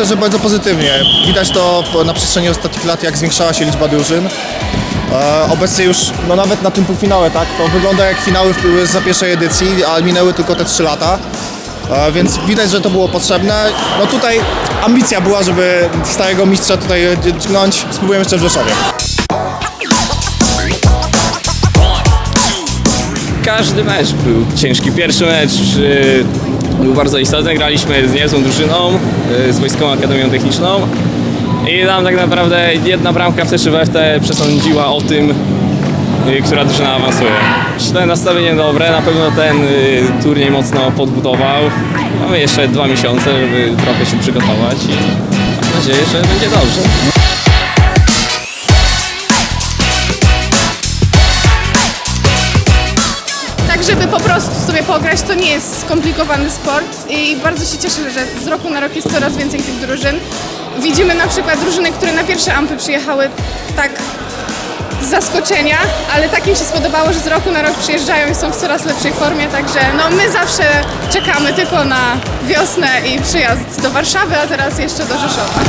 myślę, że bardzo pozytywnie. Widać to na przestrzeni ostatnich lat, jak zwiększała się liczba drużyn. E, obecnie już, no nawet na tym półfinale, tak, to wygląda jak finały za pierwszej edycji, a minęły tylko te 3 lata. E, więc widać, że to było potrzebne. No tutaj ambicja była, żeby starego mistrza tutaj dźgnąć. Spróbujemy jeszcze w Rzeszowie. Każdy mecz był ciężki. Pierwszy mecz był bardzo istotny. Graliśmy z niezłą drużyną, y, z Wojskową Akademią Techniczną. I tam tak naprawdę jedna bramka w też w przesądziła o tym, y, która drużyna awansuje. Myślę, nastawienie dobre, na pewno ten y, turniej mocno podbudował. Mamy jeszcze dwa miesiące, żeby trochę się przygotować i mam nadzieję, że będzie dobrze. Żeby po prostu sobie pograć, to nie jest skomplikowany sport i bardzo się cieszę, że z roku na rok jest coraz więcej tych drużyn. Widzimy na przykład drużyny, które na pierwsze ampy przyjechały tak z zaskoczenia, ale tak im się spodobało, że z roku na rok przyjeżdżają i są w coraz lepszej formie, także no my zawsze czekamy tylko na wiosnę i przyjazd do Warszawy, a teraz jeszcze do Rzeszowa.